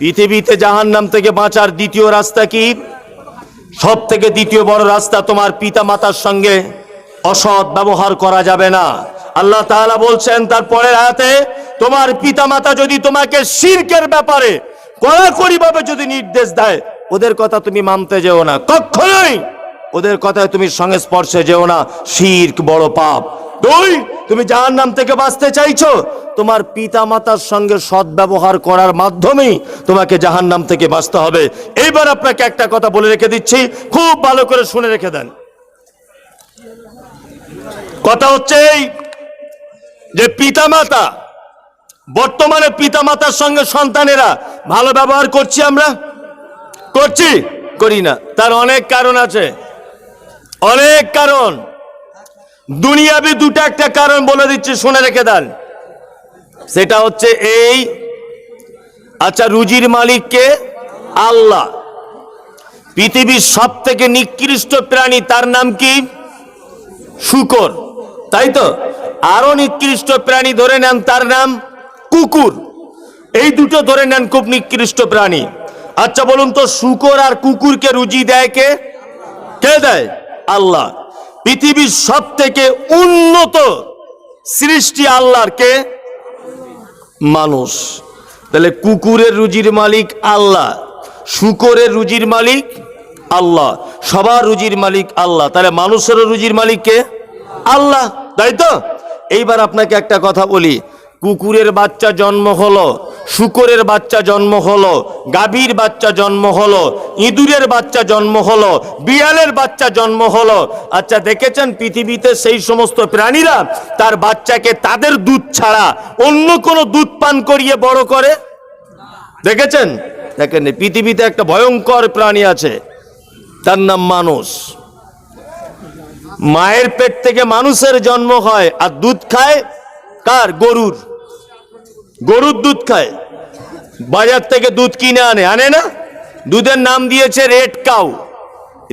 পৃথিবীতে জাহান্নাম থেকে বাঁচার দ্বিতীয় রাস্তা কি? সব থেকে দ্বিতীয় বড় রাস্তা তোমার পিতা মাতার সঙ্গে অসৎ ব্যবহার করা যাবে না। আল্লাহ তাআলা বলছেন তার পরের আয়াতে, তোমার পিতা মাতা যদি তোমাকে শিরকের ব্যাপারে কড়াকড়ি ভাবে যদি নির্দেশ দেয়, ওদের কথা তুমি মানতে যেও না। কখনোই ওদের কথায় তুমি সংস্পর্শে যেও না। শির্ক বড় পাপ। দুই, তুমি জাহান্নাম থেকে বাঁচতে চাইছো, তোমার পিতা মাতার সঙ্গে সৎ ব্যবহার করার মাধ্যমেই তোমাকে জাহান্নাম থেকে বাঁচতে হবে। এইবার আপনাকে একটা কথা বলে রেখে দিচ্ছি, খুব ভালো করে শুনে রেখে দেন। কথা হচ্ছে এই যে পিতামাতা, বর্তমানে পিতামাতার সঙ্গে সন্তানেরা ভালো ব্যবহার করছি আমরা? করছি? করি না। তার অনেক কারণ আছে। অনেক কারণ। দুনিয়াবি দুটো একটা কারণ বলে দিচ্ছি, শুনে রেখে দেন। সেটা হচ্ছে এই আচ্ছা রুজির মালিককে আল্লাহ, পৃথিবীর সব থেকে নিকৃষ্ট প্রাণী, তার নাম কি? শুকর। তাই তো? আরও নিকৃষ্ট প্রাণী ধরে নেন, তার নাম কুকুর। এই দুটো ধরে নেন খুব নিকৃষ্ট প্রাণী। আচ্ছা বলুন তো, শুকর আর কুকুরকে রুজি দেয় কে? কে দেয়? আল্লাহ। পৃথিবীর সব থেকে উন্নত সৃষ্টি আল্লাহর কে? মানুষ। তাহলে কুকুরের রুজির মালিক আল্লাহ, শুকরের রুজির মালিক আল্লাহ, সবার রুজির মালিক আল্লাহ। তাহলে মানুষেরও রুজির মালিক কে? আল্লাহ, তাই তো? এইবার আপনাকে একটা কথা বলি কুকুরের বাচ্চা জন্ম হলো, শুকরের বাচ্চা জন্ম হলো, গাভীর বাচ্চা জন্ম হলো, ইঁদুরের বাচ্চা জন্ম হলো, বিড়ালের বাচ্চা জন্ম হলো। আচ্ছা দেখেছেন পৃথিবীতে সেই সমস্ত প্রাণীরা তার বাচ্চাকে তাদের দুধ ছাড়া অন্য কোনো দুধ পান করিয়ে বড় করে? দেখেছেন? দেখেন পৃথিবীতে একটা ভয়ঙ্কর প্রাণী আছে, তার নাম মানুষ। মায়ের পেট থেকে মানুষের জন্ম হয়, আর দুধ খায় কার? গরুর। গরুর দুধ খায়। বাজার থেকে দুধ কিনে আনে। আনে না? দুধের নাম দিয়েছে রেড কাউ।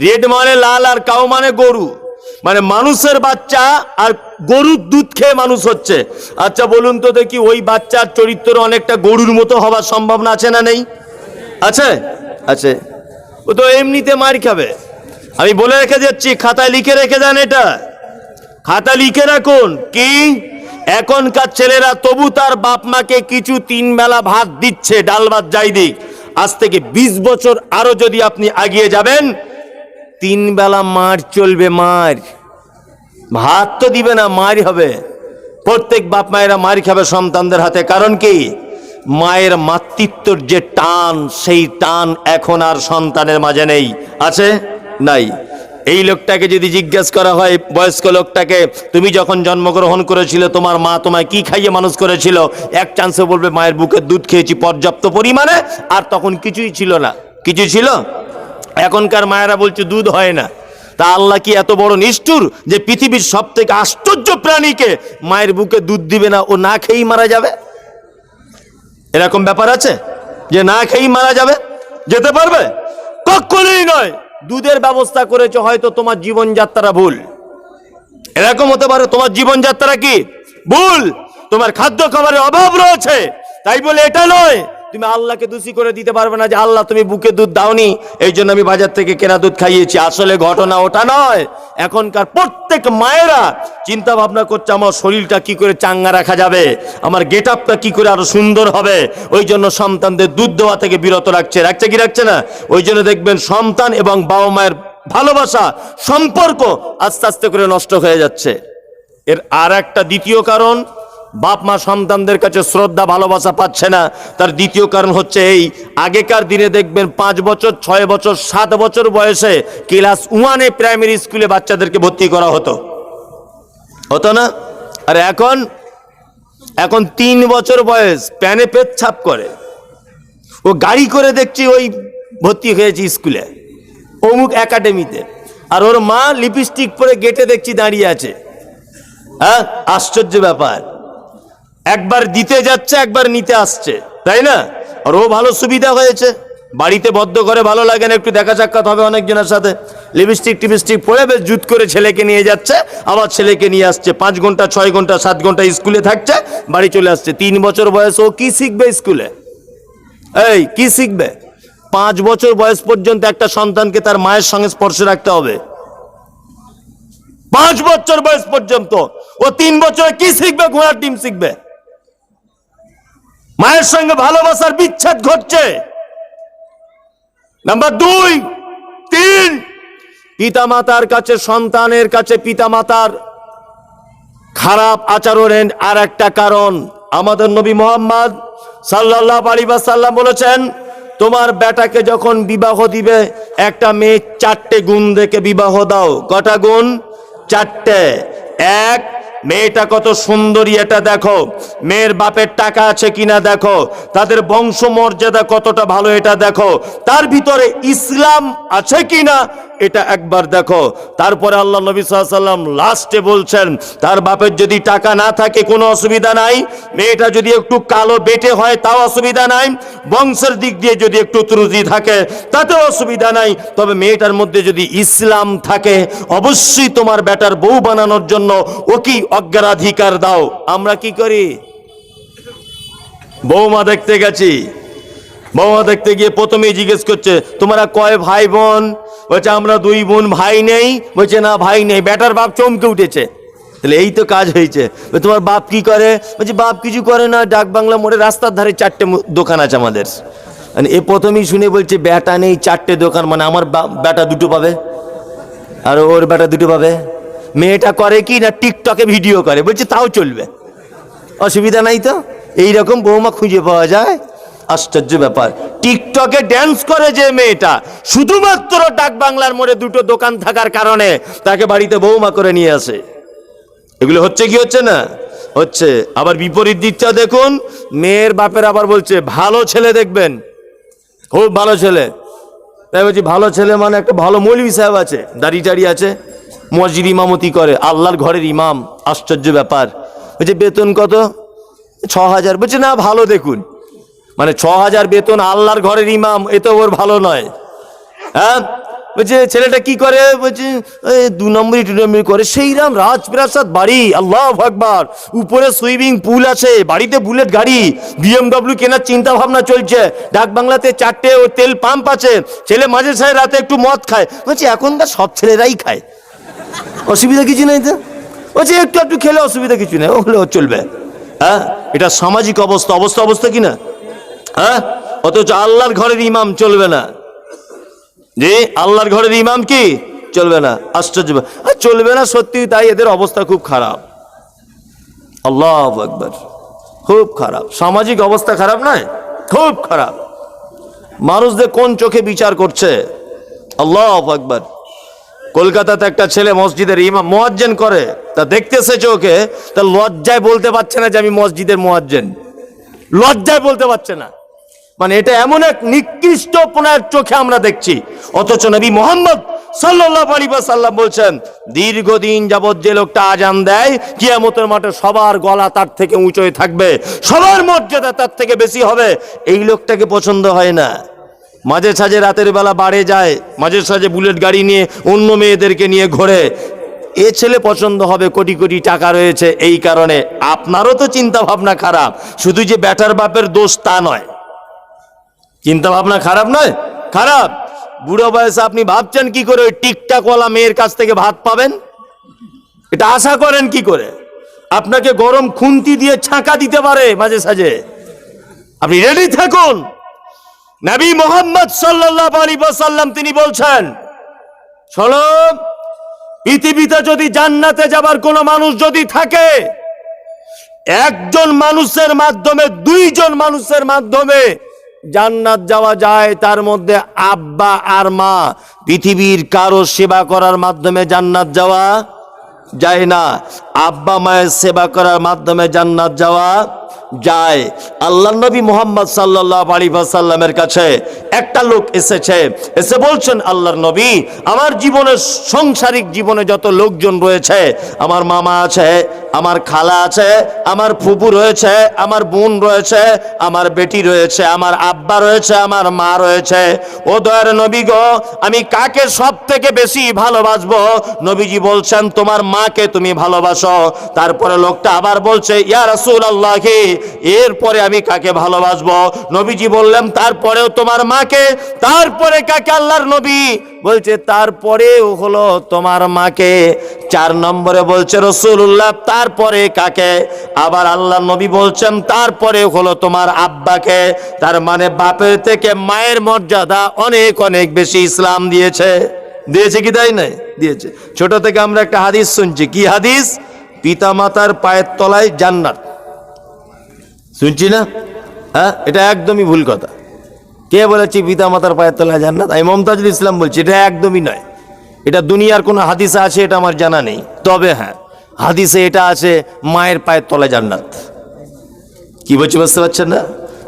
রেড মানে লাল আর কাউ মানে গরু। মানে মানুষের বাচ্চা আর গরুর দুধ খেয়ে মানুষ হচ্ছে। আচ্ছা বলুন তো দেখি ওই বাচ্চার চরিত্র অনেকটা গরুর মতো হওয়ার সম্ভাবনা আছে না নেই? আছে? আছে। ও তো এমনিতে মার খাবে। আমি বলে রেখে যাচ্ছি, খাতায় লিখে রেখে যান এটা। খাতা লিখে রাখুন। কি? এখনকার ছেলেরা তবু তার বাপ মাকে কিছু তিন বেলা ভাত দিচ্ছে, ডাল ভাত যাই দিক। আজ থেকে ২০ বছর আরও যদি আপনি আগিয়ে যাবেন, তিন বেলা মার চলবে মার। ভাত তো দিবে না মার হবে। প্রত্যেক বাপ মায়েরা মার খাবে সন্তানদের হাতে। কারণ কি? মায়ের মাতৃত্বর যে টান, সেই টান এখন আর সন্তানের মাঝে নেই। আছে? নাই। এই লোকটাকে যদি জিজ্ঞেস করা হয়, বয়স্ক লোকটাকে, তুমি যখন জন্মগ্রহণ করেছিলে, তোমার মা তোমায় কি খাইয়ে মানুষ করেছিল? এক চান্সে বলবে, মায়ের বুকের দুধ খেয়েছি পর্যাপ্ত পরিমাণে, আর তখন কিছুই ছিল না। কিছু ছিল? এখনকার মায়েরা বলছে, দুধ হয় না। তা আল্লাহ কি এত বড় নিষ্ঠুর যে পৃথিবীর সব থেকে আশ্চর্য প্রাণীকে মায়ের বুকে দুধ দিবে না, ও না খেয়েই মারা যাবে? এরকম ব্যাপার আছে? যে না খেয়েই মারা যাবে? যেতে পারবে? কখনোই নয়। দুধের ব্যবস্থা করেছ, হয়তো তোমার জীবনযাত্রা ভুল। এরকম হতে পারে তোমার জীবনযাত্রা কি? ভুল! তোমার খাদ্য খাবারের অভাব রয়েছে। তাই বলে এটা নয় তুমি আল্লাহকে দোষী করে দিতে পারবে না যে আল্লাহ তুমি বুকে দুধ দাওনি। এই জন্য আমি বাজার থেকে কেনা দুধ খাইয়েছি। আসলে ঘটনা ওটা নয়। এখনকার প্রত্যেক মায়েরা চিন্তা ভাবনা করছে, আমার শরীরটা কি করে চাঙ্গা রাখা যাবে? আমার গেট আপটা কি করে আরও সুন্দর হবে? ওই জন্য সন্তানদের দুধ দেওয়া থেকে বিরত রাখছে। রাখছে কি রাখছে না? ওই জন্য দেখবেন সন্তান এবং বাবা মায়ের ভালোবাসা, সম্পর্ক আস্তে আস্তে করে নষ্ট হয়ে যাচ্ছে। এর আর একটা দ্বিতীয় কারণ বাপ মা সন্তানদের কাছে শ্রদ্ধা, ভালোবাসা পাচ্ছে না। তার দ্বিতীয় কারণ হচ্ছে এই, আগেকার দিনে দেখবেন পাঁচ বছর, ছয় বছর, সাত বছর বয়সে ক্লাস ওয়ানে প্রাইমারি স্কুলে বাচ্চাদেরকে ভর্তি করা হতো। হতো না? আর এখন এখন তিন বছর বয়স, প্যানে পেট ছাপ করে। ও গাড়ি করে দেখছি ওই ভর্তি হয়েছে স্কুলে, অমুক একাডেমিতে। আর ওর মা লিপস্টিক পরে গেটে দেখছি দাঁড়িয়ে আছে। হ্যাঁ? আশ্চর্য ব্যাপার। একবার দিতে যাচ্ছে, একবার নিতে আসছে। তাই না? আর ও ভালো সুবিধা হয়েছে। বাড়িতে বদ্ধ করে ভালো লাগে না, একটু দেখা সাক্ষাৎ হবে অনেকজনের সাথে। লিপস্টিক টিপস্টিক পরে বেশ জুত করে ছেলেকে নিয়ে যাচ্ছে, আবার ছেলেকে নিয়ে আসছে। পাঁচ ঘণ্টা, ছয় ঘণ্টা, সাত ঘণ্টা স্কুলে থাকছে, বাড়ি চলে আসছে। তিন বছর বয়স, ও কি শিখবে স্কুলে? এই, কি শিখবে? পাঁচ বছর বয়স পর্যন্ত একটা সন্তানকে তার মায়ের সঙ্গে স্পর্শ রাখতে হবে। পাঁচ বছর বয়স পর্যন্ত। ও তিন বছরে কি শিখবে? ঘোড়ার ডিম শিখবে। মায়ের সঙ্গে ভালোবাসার বিচ্ছেদ ঘটছে। নাম্বার দুই, তিন, পিতামাতার কাছে, সন্তানের কাছে পিতামাতার খারাপ আচরণের আর একটা কারণ। আমাদের নবী মোহাম্মদ সাল্লাহ আলী সাল্লাম বলেছেন, তোমার বেটাকে যখন বিবাহ দিবে, একটা মেয়ে চারটে গুণ দেখে বিবাহ দাও। কটা গুণ? চারটে। এক মেয়েটা কত সুন্দরী, এটা দেখো। মেয়ের বাপের টাকা আছে কিনা দেখো। তাদের বংশ মর্যাদা কতটা ভালো, এটা দেখো। তার ভিতরে ইসলাম আছে কিনা এটা একবার দেখো। তারপরে আল্লাহ নবী সাল্লাম লাস্টে বলছেন, তার বাপের যদি টাকা না থাকে, কোনো অসুবিধা নাই। মেয়েটা যদি একটু কালো বেটে হয়, তাও অসুবিধা নাই। বংশের দিক দিয়ে যদি একটু ত্রুটি থাকে, তাতেও অসুবিধা নাই। তবে মেয়েটার মধ্যে যদি ইসলাম থাকে, অবশ্যই তোমার বেটার বউ বানানোর জন্য ও কি অগ্রাধিকার দাও। আমরা কি করি? বৌমা দেখতে গেছি। বৌমা দেখতে গিয়ে প্রথমেই জিজ্ঞেস করছে, তোমরা কয় ভাই বোন? বলছে, আমরা দুই বোন, ভাই নেই। বলছে, না, ভাই নেই বেটার বাপ চমকে উঠেছে। তাহলে এই তো কাজ হয়েছে। তোমার বাপ কি করে? বলছে, বাপ কিছু করে না, ডাক বাংলা মোড়ে রাস্তার ধারে চারটে দোকান আছে আমাদের। মানে এ প্রথমেই শুনে বলছে, ব্যাটা নেই, চারটে দোকান। মানে আমার বা- বেটা দুটো পাবে? আর ওর বেটা দুটো পাবে? মেয়েটা করে কি না টিকটকে ভিডিও করে? বলছে, তাও চলবে। অসুবিধা নাই তো? এইরকম বৌমা খুঁজে পাওয়া যায়। আশ্চর্য ব্যাপার। টিকটকে ড্যান্স করে যে মেয়েটা, শুধুমাত্র ডাক বাংলার মোড়ে দুটো দোকান থাকার কারণে তাকে বাড়িতে বৌমা করে নিয়ে আসে। এগুলো হচ্ছে কি হচ্ছে না? হচ্ছে, আবার বিপরীত দিকটা দেখুন, মেয়ের বাপের আবার বলছে, ভালো ছেলে দেখবেন। খুব ভালো ছেলে। তাই বলছি, ভালো ছেলে মানে একটা ভালো মৌলবি সাহেব আছে, দাড়ি টাড়ি আছে, মসজিদ ইমামতি করে, আল্লাহর ঘরের ইমাম। আশ্চর্য ব্যাপার। বলছে, বেতন কত? ছ হাজার। বলছে, না, ভালো দেখুন। মানে ছ হাজার বেতন আল্লাহর ঘরের ইমাম, এ তো ওর ভালো নয়। হ্যাঁ? বলছে, ছেলেটা কি করে? বলছে দু নম্বরই টু নম্বরই করে, সেইরাম রাজপ্রাসাদ বাড়ি, আল্লাহ আকবার। উপরে সুইমিং পুল আছে, বাড়িতে বুলেট গাড়ি, বিএমডব্লিউ কেনার চিন্তা ভাবনা চলছে। ডাক বাংলাতে চারটে ও তেল পাম্প আছে, ছেলে মাঝে সাঝে রাতে একটু মদ খায়। বলছে, এখনকার সব ছেলেরাই খায়। অসুবিধা কিছু নেই তো? বলছে, একটু একটু খেলে অসুবিধা কিছু নেই। ও ওগুলো চলবে। হ্যাঁ? এটা সামাজিক অবস্থা অবস্থা অবস্থা কি না? হ্যাঁ? অথচ আল্লাহর ঘরের ইমাম চলবে না। যে আল্লাহর ঘরের ইমাম কি? চলবে না। আশ্চর্য। চলবে না সত্যি, তাই এদের অবস্থা খুব খারাপ। আল্লাহ আকবর। খুব খারাপ। সামাজিক অবস্থা খারাপ নয়? খুব খারাপ। মানুষদের কোন চোখে বিচার করছে? আল্লাহ আকবর। কলকাতাতে একটা ছেলে মসজিদের ইমাম মোয়াজ্জেন করে। তা দেখতে এসেছে ওকে তা লজ্জায় বলতে পারছে না যে আমি মসজিদের মোয়াজ্জেন। লজ্জায় বলতে পারছে না। মানে এটা এমন এক নিকৃষ্ট নিকৃষ্টপনার চোখে আমরা দেখছি। অথচ নবী মোহাম্মদ সাল্লাহ আলী সাল্লাম বলছেন, দীর্ঘদিন যাবৎ যে লোকটা আজান দেয়, কিয়ামতের মাঠে সবার গলা তার থেকে উঁচোয় থাকবে, সবার মর্যাদা তার থেকে বেশি হবে। এই লোকটাকে পছন্দ হয় না। মাঝে সাঝে রাতের বেলা বাড়ে যায়, মাঝে সাঝে বুলেট গাড়ি নিয়ে অন্য মেয়েদেরকে নিয়ে ঘোরে। এ ছেলে পছন্দ হবে কোটি কোটি টাকা রয়েছে, এই কারণে আপনারও তো চিন্তা ভাবনা খারাপ। শুধু যে ব্যাটার বাপের দোষ তা নয়। চিন্তা ভাবনা খারাপ নয়? খারাপ। বুড়ো বয়সে আপনি ভাবছেন কি করে ওই টিকটাকওয়ালা মেয়ের কাছ থেকে ভাত পাবেন? এটা আশা করেন কি করে? আপনাকে গরম খুন্তি দিয়ে ছাঁকা দিতে পারে মাঝে সাঝে। আপনি রেডি থাকুন। নবী মোহাম্মদ সাল্লাহ আলী তিনি বলছেন, শোনো, পৃথিবীতে যদি জান্নাতে যাবার কোনো মানুষ যদি থাকে, একজন মানুষের মাধ্যমে, দুইজন মানুষের মাধ্যমে জান্নাত যাওয়া যায়, তার মধ্যে আব্বা আর মা। পৃথিবীর কারও সেবা করার মাধ্যমে জান্নাত যাওয়া যায় না। আব্বা মায়ের সেবা করার মাধ্যমে জান্নাত যাওয়া যায়। আল্লাহ নবী মোহাম্মদ সাল্লাহ আলী সাল্লামের কাছে একটা লোক এসেছে। এসে বলছেন, আল্লাহর নবী, আমার জীবনে সংসারিক জীবনে যত লোকজন রয়েছে, আমার মামা আছে, আমার খালা আছে, আমার ফুপু রয়েছে, আমার বোন রয়েছে, আমার বেটি রয়েছে, আমার আব্বা রয়েছে, আমার মা রয়েছে। ও দয়ার নবী গো, আমি কাকে সব থেকে বেশি ভালোবাসবো? নবীজি বলছেন, তোমার মাকে তুমি ভালোবাসো। তারপরে লোকটা আবার বলছে, ইয়া রাসূল আল্লাহি এরপরে আমি কাকে ভালোবাসবো? নবীজি বললেন, তারপরেও তোমার মাকে, তারপরে কাকে আল্লাহর নবী? বলছে, তারপরেও হলো তোমার মাকে। চার নম্বরে বলছে রসুল্লাহ তারপরে কাকে? আবার আল্লাহ নবী বলছেন, তারপরে হলো তোমার আব্বাকে। তার মানে বাপের থেকে মায়ের মর্যাদা অনেক অনেক বেশি ইসলাম দিয়েছে। দিয়েছে কি তাই নাই? দিয়েছে। ছোট থেকে আমরা একটা হাদিস শুনছি। কি হাদিস? পিতা মাতার পায়ের তলায় জান্নাত। শুনছি না? হ্যাঁ এটা একদমই ভুল কথা। কে বলেছে পিতা মাতার পায়ের তলায় জান্নাত? আমি মমতাজুল ইসলাম বলছি, এটা একদমই নয়। এটা দুনিয়ার কোনো হাদিসে আছে, এটা আমার জানা নেই। তবে হ্যাঁ হাদিসে এটা আছে, মায়ের পায়ের তলায় জান্নাত। কি বলছি বুঝতে পারছেন না?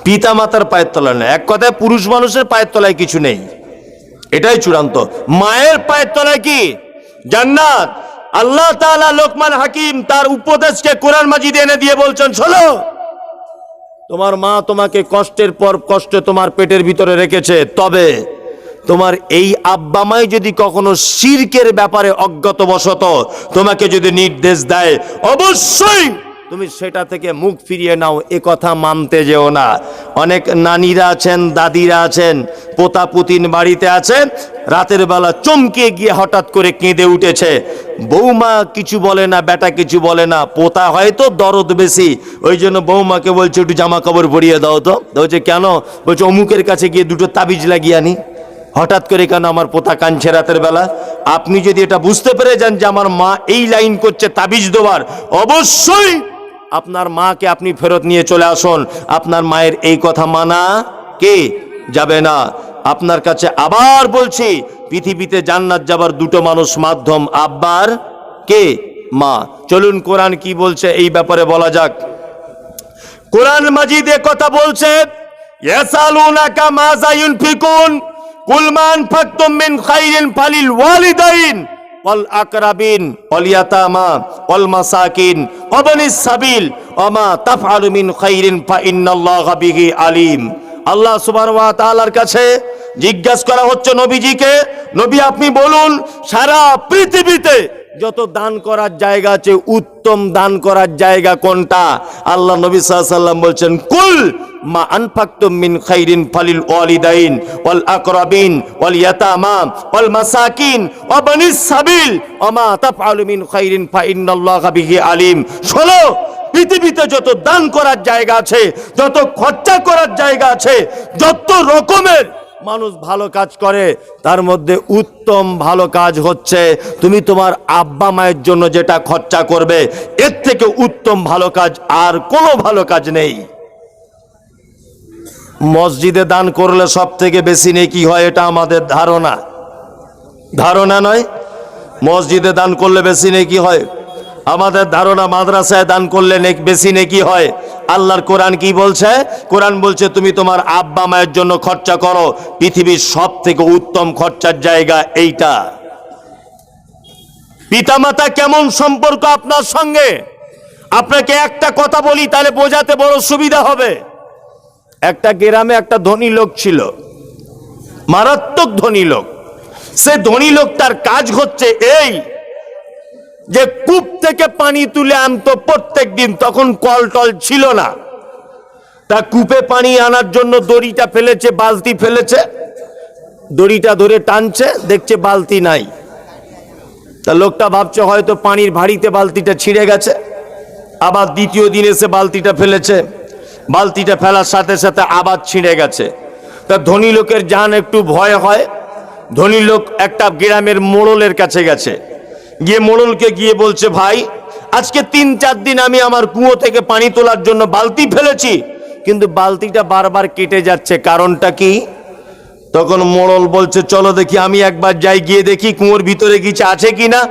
পিতা মাতার পায়ের তলায় না এক কথায় পুরুষ মানুষের পায়ের তলায় কিছু নেই। এটাই চূড়ান্ত। মায়ের পায়ের তলায় কি? জান্নাত। আল্লাহ তাআলা লোকমান হাকিম তার উপদেশকে কোরআন মাজিদে এনে দিয়ে বলছেন, শোনো। তোমার মা তোমাকে কষ্টের পর কষ্ট তোমার পেটের ভিতরে রেখেছে। তবে তোমার এই আব্বা মাই যদি কখনো শিরকের ব্যাপারে অজ্ঞত বসত তোমাকে যদি নির্দেশ দেয়, অবশ্যই তুমি সেটা থেকে মুখ ফিরিয়ে নাও, এ কথা মানতে যেও না। অনেক নানিরা আছেন, দাদিরা আছেন, পোতা পুতিন বাড়িতে আছেন রাতের বেলা চমকে গিয়ে হঠাৎ করে কেঁদে উঠেছে। বৌমা কিছু বলে না, বেটা কিছু বলে না। পোতা হয়তো দরদ বেশি। ওই জন্য বৌমাকে বলছে, একটু জামা কাপড় পরিয়ে দাও তো। বলছে, কেন? বলছে, অমুকের কাছে গিয়ে দুটো তাবিজ লাগিয়ে আনি। হঠাৎ করে কেন আমার পোতা কাঁদছে রাতের বেলা? আপনি যদি এটা বুঝতে পেরে যান যে আমার মা এই লাইন করছে তাবিজ দেওয়ার, অবশ্যই আপনার মাকে আপনি ফেরত নিয়ে চলে আসুন। আপনার মায়ের এই কথা মানা কে? যাবে না। আপনার কাছে আবার বলছি, পৃথিবীতে জান্নাত যাবার দুটো মানুষ মাধ্যম আব্বার কে? মা। চলুন কোরআন কি বলছে এই ব্যাপারে বলা যাক। কোরআন মাজিদে কথা বলছে, ইয়াসালুনাকা মাযা ইউনফিকুন কুল মা আনফাকতুম মিন খাইরিন ফালিল ওয়ালিদাইন। ওয়াল আকরাবিন, ওয়াল ইয়াতামা, ওয়াল মাসাকিন ওয়াবনিস সাবিল ওয়ামা তাফআলু মিন খাইরিন ফা ইন্নাল্লাহা বিহি আলিম। আল্লাহ সুবহানাহু ওয়া তাআলার কাছে জিজ্ঞাসা করা হচ্ছে নবীজিকে, নবী আপনি বলুন, সারা পৃথিবীতে যত দান করার জায়গা আছে, উত্তম দান করার জায়গা কোনটা? আল্লাহ নবী সাল্লাম বলছেন, কুল মা আনফাকতুম মিন খাইরিন ফালিল ওয়ালিদাইন, ওয়াল আকরাবিন, ওয়াল ইয়াতামা, ওয়াল মাসাকিন, ওয়া বানিস সাবিল, ওয়া মা তাফআলু মিন খাইরিন ফা ইন্নাল্লাহা বিহি আলিম। শোনো, পৃথিবীতে যত দান করার জায়গা আছে, যত খরচা করার জায়গা আছে, যত রকমের মানুষ ভালো কাজ করে, তার মধ্যে উত্তম ভালো কাজ হচ্ছে। তুমি তোমার আব্বা মায়ের জন্য যেটা খরচা করবে, এর থেকে উত্তম ভালো কাজ আর কোনো ভালো কাজ নেই। মসজিদে দান করলে সব থেকে বেশি নেই কি হয়, এটা আমাদের ধারণা। ধারণা নয়, মসজিদে দান করলে বেশি নেই কি হয়। আমাদের ধারণা মাদ্রাসায় দান করলে বেশি নেকি হয়। আল্লাহর কোরআন কি বলছে? কোরআন বলছে, তুমি তোমার আব্বা মায়ের জন্য খরচা করো। পৃথিবীর সব থেকে উত্তম খরচার জায়গা এইটা। পিতামাতা, কেমন সম্পর্ক আপনার সঙ্গে? আপনাকে একটা কথা বলি, তাহলে বোঝাতে বড় সুবিধা হবে। একটা গ্রামে একটা ধনী লোক ছিল। মারাত্মক ধনী লোক। সে ধনী লোকটার কাজ হচ্ছে এই যে কূপ থেকে পানি তুলে আনতো প্রত্যেক দিন তখন কল টল ছিল না। তা কূপে পানি আনার জন্য দড়িটা ফেলেছে, বালতি ফেলেছে। দড়িটা ধরে টানছে, দেখছে বালতি নাই। তা লোকটা ভাবছে হয়তো পানির ভারিতে বালতিটা ছিঁড়ে গেছে। আবার দ্বিতীয় দিন এসে বালতিটা ফেলেছে। বালতিটা ফেলার সাথে সাথে আবার ছিঁড়ে গেছে। তা ধনী লোকের জান একটু ভয় হয়। ধনী লোক একটা গ্রামের মোড়লের কাছে গেছে। গিয়ে মোড়লকে গিয়ে বলছে, ভাই, আজকে তিন চার দিন আমি আমার কুয়ো থেকে পানি তোলার জন্য বালতি ফেলেছি। কিন্তু বালতিটা বারবার কেটে যাচ্ছে। কারণটা কি? তখন মোড়ল বলছে, চলো দেখি, আমি একবার যাই, গিয়ে দেখি কুয়োর ভিতরে কিছু আছে কি না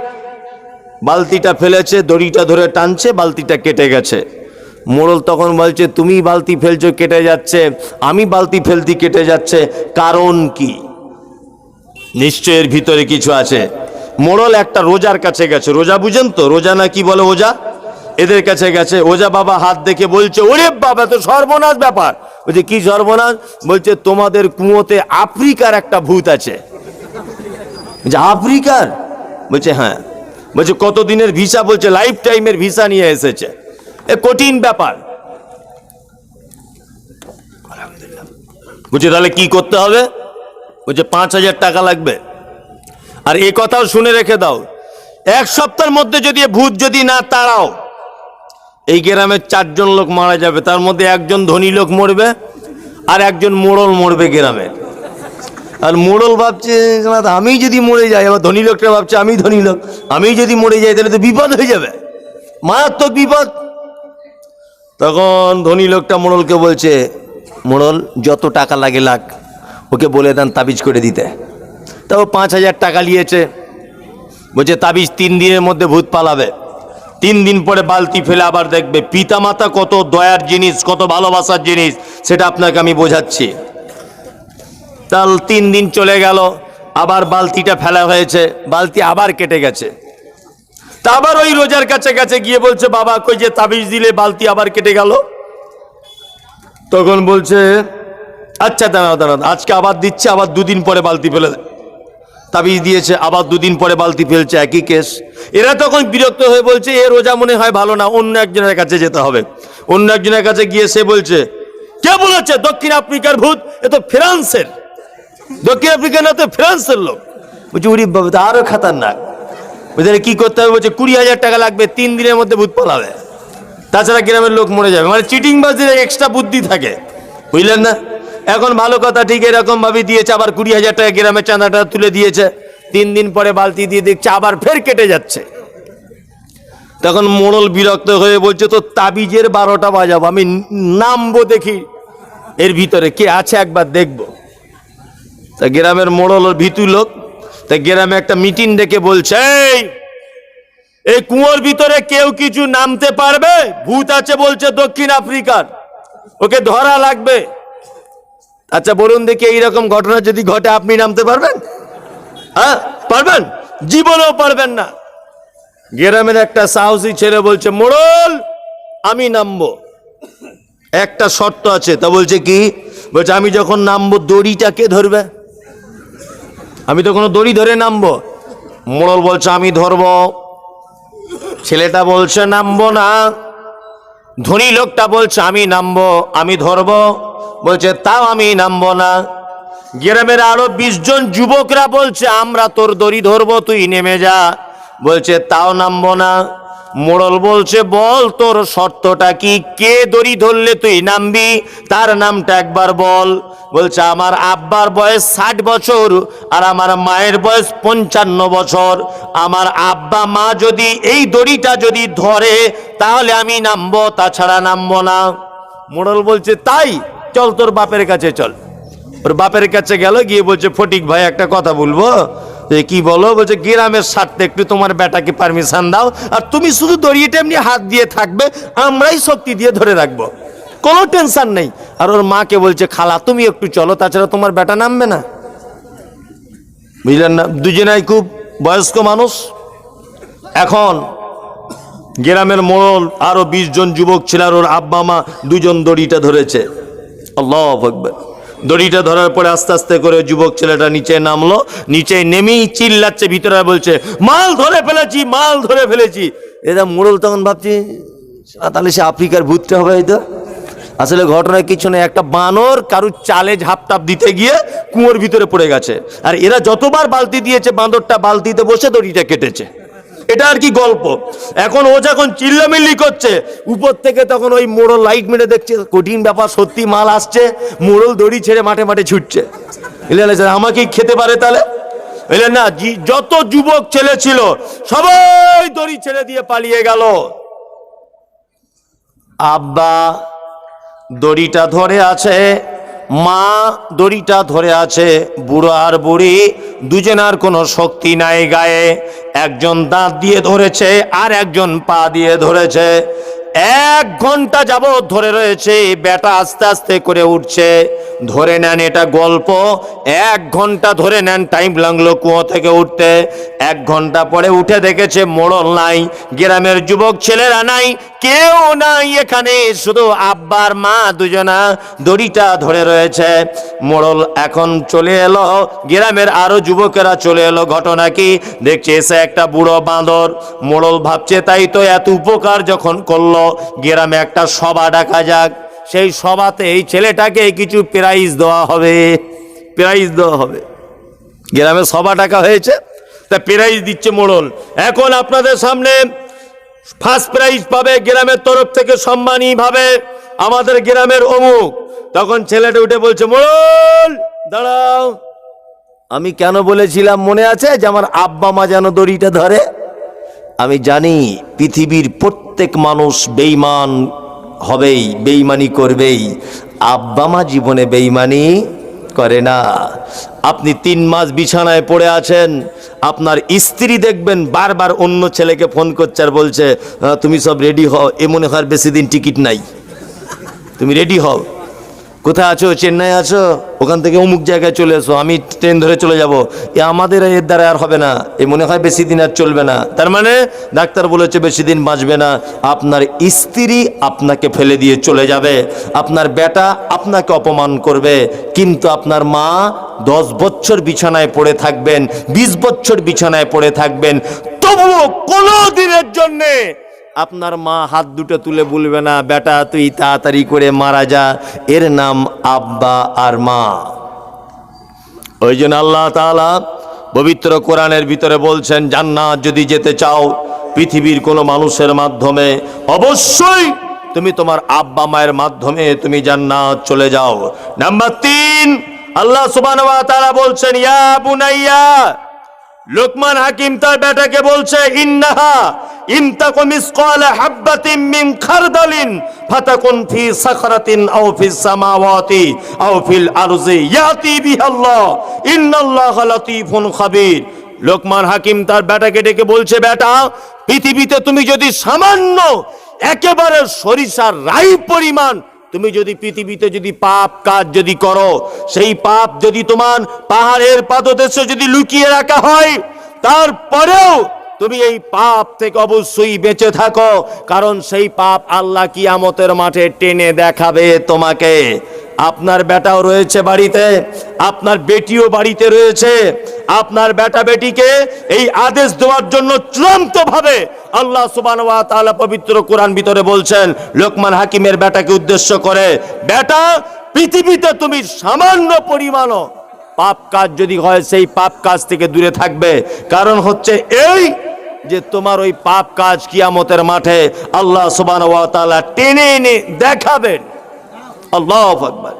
বালতিটা ফেলেছে, দড়িটা ধরে টানছে, বালতিটা কেটে গেছে। মোড়ল তখন বলছে, তুমি বালতি ফেলছো, কেটে যাচ্ছে। আমি বালতি ফেলতি কেটে যাচ্ছে। কারণ কি? নিশ্চয়ের ভিতরে কিছু আছে। মোড়ল একটা রোজার কাছে গেছে। রোজা বুঝেন তো? রোজা না কি বলে ওজা? এদের কাছে গেছে, ওজা বাবা হাত দেখে বলছে, ওরে বাবা তো সর্বনাশ ব্যাপার। বলছে, কি সর্বনাশ? বলছে, তোমাদের কুয়োতে আফ্রিকার একটা ভূত আছে। যে আফ্রিকার? বলছে হ্যাঁ। বলছে, কতদিনের ভিসা? বলছে, লাইফ টাইমের ভিসা নিয়ে এসেছে। এ কঠিন ব্যাপার। বলছে, তাহলে কি করতে হবে? বলছে, পাঁচ হাজার টাকা লাগবে। আর এ কথাও শুনে রেখে দাও। এক সপ্তাহের মধ্যে যদি ভূত যদি না তাড়াও এই গ্রামের চারজন লোক মারা যাবে। তার মধ্যে একজন ধনী লোক মরবে আর একজন মোড়ল মরবে গ্রামের আর মোড়ল ভাবছে "না, আমি যদি মরে যাই আবার ধনী লোকটা ভাবছে আমি ধনী লোক আমি যদি মরে যাই তাহলে তো বিপদ হয়ে যাবে। মারাত্মক বিপদ। তখন ধনী লোকটা মোড়লকে বলছে মোড়ল যত টাকা লাগে লাগ ওকে বলে দেন তাবিজ করে দিতে। তাও পাঁচ হাজার টাকা নিয়েছে। বলছে, তাবিজ তিন দিনের মধ্যে ভূত পালাবে। তিন দিন পরে বালতি ফেলে আবার দেখবে, পিতামাতা কত দয়ার জিনিস, কত ভালোবাসার জিনিস, সেটা আপনাকে আমি বোঝাচ্ছি। তাল তিন দিন চলে গেল, আবার বালতিটা ফেলা হয়েছে, বালতি আবার কেটে গেছে। তা আবার ওই রোজার কাছে কাছে গিয়ে বলছে, বাবা, কই যে তাবিজ দিলে বালতি আবার কেটে গেল? তখন বলছে আচ্ছা দাঁড়াও দাঁড়াও, আজকে আবার দিচ্ছে, আবার দুদিন পরে বালতি ফেলে দেয় তাবিজ দিয়েছে, আবার দুদিন পরে বালতি ফেলছে, একই কেস। এরা তখন বিরক্ত হয়ে বলছে, এ রোজা মনে হয় ভালো না, অন্য একজনের কাছে যেতে হবে। অন্য একজনের কাছে গিয়ে সে বলছে, কে বলেছে? দক্ষিণ আফ্রিকার ভূত? এ তো ফ্রান্সের। দক্ষিণ আফ্রিকা না, তো ফ্রান্সের লোক। বলছে উরি বাবা, তো আরও খাতারনাক। বুঝলে কি করতে হবে? বলছে, কুড়ি হাজার টাকা লাগবে, তিন দিনের মধ্যে ভূত পালাবে। তাছাড়া গ্রামের লোক মরে যাবে। মানে চিটিং বাজদের এক্সট্রা বুদ্ধি থাকে। বুঝলেন না? এখন ভালো কথা ঠিক এরকম ভাবে দিয়েছে আবার কুড়ি হাজার টাকা গ্রামের চাঁদাটা তুলে দিয়েছে। তিন দিন পরে বালতি দিয়ে দেখছে আবার ফের কেটে যাচ্ছে। তখন মোড়ল বিরক্ত হয়ে বলছে তো তাবিজের বারোটা বাজাবো আমি নামবো দেখি। এর ভিতরে কে আছে একবার দেখব। তা গ্রামের মোড়ল ভিতু লোক তা গ্রামে একটা মিটিং ডেকে বলছে "এই, এই কুয়োর ভিতরে কেউ কিছু নামতে পারবে? ভূত আছে বলছে দক্ষিণ আফ্রিকার। ওকে ধরা লাগবে। আচ্ছা বলুন দেখি এইরকম ঘটনা যদি ঘটে, আপনি নামতে পারবেন? হ্যাঁ পারবেন? জীবনেও পারবেন না। গ্রামের একটা সাহসী ছেলে বলছে, মোড়ল, আমি নামবো। একটা শর্ত আছে, তা বলছে কি? বলছে, আমি যখন নামবো, দড়িটা কে ধরবে? আমি তো কোনো দড়ি ধরে নামবো। মোড়ল বলছে, আমি ধরবো। ছেলেটা বলছে, নামবো না। ধনী লোকটা বলছে, আমি নামবো, আমি ধরবো। বলছে, তাও আমি নামবো না। গ্রামের আরও বিশ জন যুবকরা বলছে, আমরা তোর দড়ি ধরবো, তুই নেমে যা। বলছে, তাও নামবো না। মোড়ল বলছে, বল তোর শর্তটা কি? কে দড়ি ধরলে তুই নামবি? তার নামটা একবার বল। বলছে, আমার আব্বার বয়স ষাট বছর আর আমার মায়ের বয়স পঞ্চান্ন বছর। আমার আব্বা মা যদি এই দড়িটা যদি ধরে, তাহলে আমি নামবো, তাছাড়া নামবো না। মোড়ল বলছে, তাই? চল তোর বাপের কাছে চল। ওর বাপের কাছে গেল, গিয়ে বলছে, ফটিক ভাই, একটা কথা বলব। কি বলো? বলছে, গ্রামের স্বার্থে একটু তোমার বেটাকে পারমিশন দাও, আর তুমি শুধু দড়িয়েটা এমনি হাত দিয়ে থাকবে, আমরাই শক্তি দিয়ে ধরে রাখব। কোনো টেনশন নেই। আর ওর মাকে বলছে, খালা, তুমি একটু চলো, তাছাড়া তোমার বেটা নামবে না। বুঝলেন না? দুজনাই খুব বয়স্ক মানুষ। এখন গ্রামের মোড়ল আরও বিশ জন যুবক ছিল, আর ওর আব্বা, মা দুজন দড়িটা ধরেছে। আল্লাহ আকবার। দড়িটা ধরার পরে আস্তে আস্তে করে যুবক ছেলেটা নিচে নামলো নিচে নেমেই চিল্লাচ্ছে ভিতরে বলছে মাল ধরে ফেলেছি মাল ধরে ফেলেছি। এটা মোড়ল তখন ভাবছি "আ, তাহলে সে আফ্রিকার ভূতটা হবে হয়তো। আসলে ঘটনায় কিছু নেই একটা বানর কারুর চালে ঝাপটাপ দিতে গিয়ে কুয়োর ভিতরে পড়ে গেছে। আর এরা যতবার বালতি দিয়েছে বাঁদরটা বালতিতে বসে দড়িটা কেটেছে। এটা আর কি গল্প? এখন ও যখন চিল্লামিল্লি করছে, উপর থেকে তখন ওই মোড়ল লাইট মেরে দেখছে, কঠিন ব্যাপার, সত্যি মাল আসছে, মোড়ল দড়ি ছেড়ে মাঠে মাঠে ছুটছে। আমাকে খেতে পারে তাহলে? এলেন না যত যুবক ছেলে ছিল, সবাই দড়ি ছেড়ে দিয়ে পালিয়ে গেল। আব্বা, দড়িটা ধরে আছে মা দড়িটা ধরে আছে বুড়ো আর বুড়ি, দুজনার কোনো শক্তি নাই গায়ে। একজন দাঁত দিয়ে ধরেছে আর একজন পা দিয়ে ধরেছে। এক ঘণ্টা যাবৎ ধরে রয়েছে, বেটা আস্তে আস্তে করে উঠছে। ধরে নেন এটা গল্প। এক ঘণ্টা ধরে নেন টাইম লাগল কুয়ো থেকে উঠতে। এক ঘণ্টা পরে উঠে দেখেছে মোড়ল নাই, গ্রামের যুবক ছেলেরা নাই, কেউ নাই এখানে, শুধু আব্বার মা দুজনা দড়িটা ধরে রয়েছে। মোড়ল এখন চলে এলো, গ্রামের আরও যুবকেরা চলে এলো, ঘটনা কি? দেখছে এসে একটা বুড়ো বাঁদর। মোড়ল ভাবছে, তাই তো এত উপকার যখন করল, গ্রামে একটা সভা ডাকা যাক। সেই সভাতে এই ছেলেটাকে কিছু প্রাইজ দেওয়া হবে। প্রাইজ দেওয়া হবে। গ্রামে সভা টাকা হয়েছে, তা প্রাইজ দিচ্ছে মোড়ল। এখন আপনাদের সামনে ফার্স্ট প্রাইজ পাবে গ্রামের তরফ থেকে সম্মানী ভাবে আমাদের গ্রামের অমুক। তখন ছেলেটা উঠে বলছে, মোড়ল, দাঁড়াও। আমি কেন বলেছিলাম মনে আছে যে আমার আব্বা মা যেন দড়িটা ধরে? আমি জানি পৃথিবীর প্রত্যেক মানুষ বেইমান হবেই বেইমানি করবেই। আব্বা মা জীবনে বেইমানি করে না। আপনি তিন মাস বিছানায় পড়ে আছেন আপনার স্ত্রী দেখবেন বারবার অন্য ছেলেকে ফোন করছে আর বলছে "আহ, তুমি সব রেডি হও এ মনে হয় বেশি দিন টিকিট নাই। তুমি রেডি হও। কোথায় আছো? চেন্নাই আছো? ওখান থেকে অমুক জায়গায় চলে এসো, আমি ট্রেন ধরে চলে যাব। এ আমাদের এর দ্বারা আর হবে না। এ মনে হয় বেশি দিন আর চলবে না। তার মানে ডাক্তার বলেছে বেশি দিন বাঁচবে না। আপনার স্ত্রী আপনাকে ফেলে দিয়ে চলে যাবে। আপনার বেটা আপনাকে অপমান করবে। কিন্তু আপনার মা দশ বছর বিছানায় পড়ে থাকবেন, বিশ বছর বিছানায় পড়ে থাকবেন। তবুও কোনো দিনের জন্যে আপনার মা হাত দুটো তুলে বলবে না, বেটা, তুই তাড়াতাড়ি করে মারা যা। এর নাম আব্বা আর মা। ওই জন্য আল্লাহ তাআলা পবিত্র কোরআনের ভিতরে বলছেন, জান্নাত যদি যেতে চাও পৃথিবীর কোনো মানুষের মাধ্যমে, অবশ্যই তুমি তোমার আব্বা মায়ের মাধ্যমে তুমি জান্নাত চলে যাও। নাম্বার তিন, আল্লাহ তাআলা বলছেন, ইয়া বুনাইয়া লোকমান হাকিম তার বেটাকে বলছে, ইন্নাহা ইমতাকু মিসকালা হাববাতিন মিন খারদালিন ফাতাকুন ফি সাখরাতিন আও ফিস সামাওয়াতি আও ফিল আরজি ইয়াতি বিহাল্লাহ। ইন্নাল্লাহা লাতীফুন খাবীর। লোকমান হাকিম তার বেটাকে ডেকে বলছে, বেটা, পৃথিবীতে তুমি যদি সামান্য একেবারে সরিষার রাই পরিমাণ তুমি যদি পৃথিবীতে যদি পাপ কাজ যদি করো, সেই পাপ যদি তোমার পাহাড়ের পাদদেশে যদি লুকিয়ে রাখা হয়, তারপরেও তুমি এই পাপ থেকে অবশ্যই বেঁচে থাকো, কারণ সেই পাপ আল্লাহ কিয়ামতের মাঠে টেনে দেখাবে তোমাকে। আপনার বেটাও রয়েছে বাড়িতে, আপনার বেটিও বাড়িতে রয়েছে। আপনার বেটা বেটিকে এই আদেশ দেওয়ার জন্য চূড়ান্ত ভাবে আল্লাহ সুবান পবিত্র কোরআন ভিতরে বলছেন, লোকমান হাকিমের বেটাকে উদ্দেশ্য করে, বেটা, পৃথিবীতে তুমি সামান্য পরিমাণও পাপ কাজ যদি হয়, সেই পাপ কাজ থেকে দূরে থাকবে। কারণ হচ্ছে এই যে তোমার ওই পাপ কাজ কিয়ামতের মাঠে আল্লাহ সুবান টেনে এনে দেখাবেন। আল্লাহ আকবার।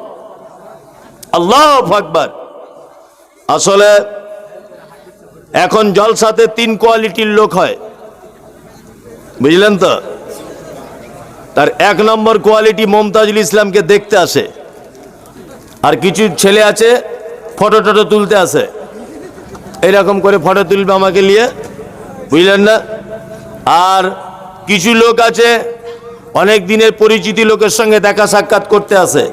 আল্লাহ আকবার। আসলে এখন জলসাতে তিন কোয়ালিটির লোক হয়। বুঝলেন তো? তার এক নম্বর কোয়ালিটি মমতাজুল ইসলামকে দেখতে আসে। আর কিছু ছেলে আছে ফটো টটো তুলতে আসে। এরকম করে ফটো তুলবে আমাকে নিয়ে। বুঝলেন না? আর কিছু লোক আছে, অনেক দিনের পরিচিতি লোকের সঙ্গে দেখা সাক্ষাৎ করতে আসে।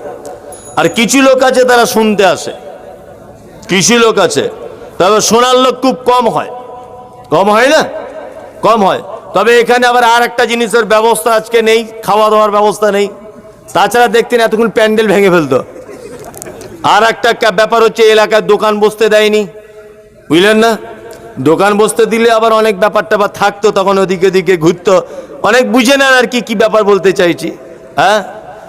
আর কিছু লোক আছে, তারা শুনতে আসে। কিছু লোক আছে, তবে শোনার লোক খুব কম হয়। কম হয় না? কম হয়। তবে এখানে আবার আর একটা জিনিসের ব্যবস্থা আজকে নেই খাওয়া দাওয়ার ব্যবস্থা নেই। তাছাড়া দেখতেন এতক্ষণ প্যান্ডেল ভেঙে ফেলতো। আর একটা ব্যাপার হচ্ছে, এলাকার দোকান বসতে দেয়নি। বুঝলেন না? দোকান বসতে দিলে আবার অনেক ব্যাপার ট্যাপার থাকতো, তখন ওদিকে ওদিকে ঘুরতো। অনেক বুঝে নেন আর কি কি ব্যাপার বলতে চাইছি। হ্যাঁ?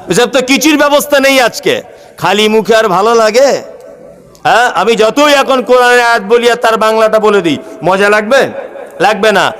এসব তো কিছুর ব্যবস্থা নেই আজকে। খালি মুখে আর ভালো লাগে? হ্যাঁ? আমি যতই এখন কোরআনের আয়াত বলি আর তার বাংলাটা বলে দিই। মজা লাগবে? লাগবে না।